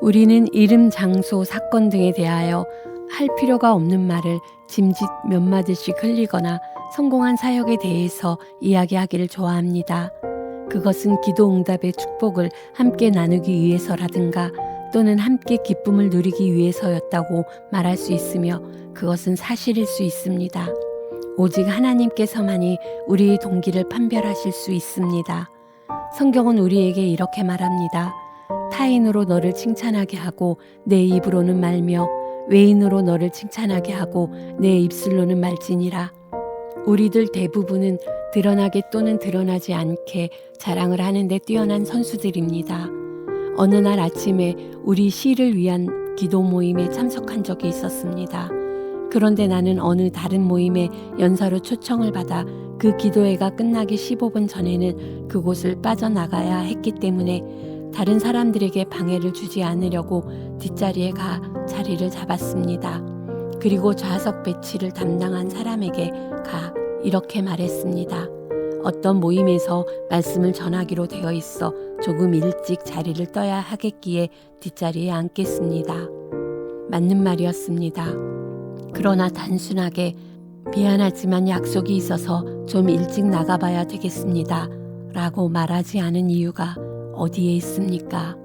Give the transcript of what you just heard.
우리는 이름, 장소, 사건 등에 대하여 할 필요가 없는 말을 짐짓 몇 마디씩 흘리거나 성공한 사역에 대해서 이야기하기를 좋아합니다. 그것은 기도 응답의 축복을 함께 나누기 위해서라든가 또는 함께 기쁨을 누리기 위해서였다고 말할 수 있으며 그것은 사실일 수 있습니다. 오직 하나님께서만이 우리의 동기를 판별하실 수 있습니다. 성경은 우리에게 이렇게 말합니다. 타인으로 너를 칭찬하게 하고 내 입으로는 말며 외인으로 너를 칭찬하게 하고 내 입술로는 말지니라. 우리들 대부분은 드러나게 또는 드러나지 않게 자랑을 하는데 뛰어난 선수들입니다. 어느 날 아침에 우리 시를 위한 기도 모임에 참석한 적이 있었습니다. 그런데 나는 어느 다른 모임에 연사로 초청을 받아 그 기도회가 끝나기 15분 전에는 그곳을 빠져나가야 했기 때문에 다른 사람들에게 방해를 주지 않으려고 뒷자리에 가 자리를 잡았습니다. 그리고 좌석 배치를 담당한 사람에게 가 이렇게 말했습니다. 어떤 모임에서 말씀을 전하기로 되어 있어 조금 일찍 자리를 떠야 하겠기에 뒷자리에 앉겠습니다. 맞는 말이었습니다. 그러나 단순하게 미안하지만 약속이 있어서 좀 일찍 나가봐야 되겠습니다. 라고 말하지 않은 이유가 어디에 있습니까?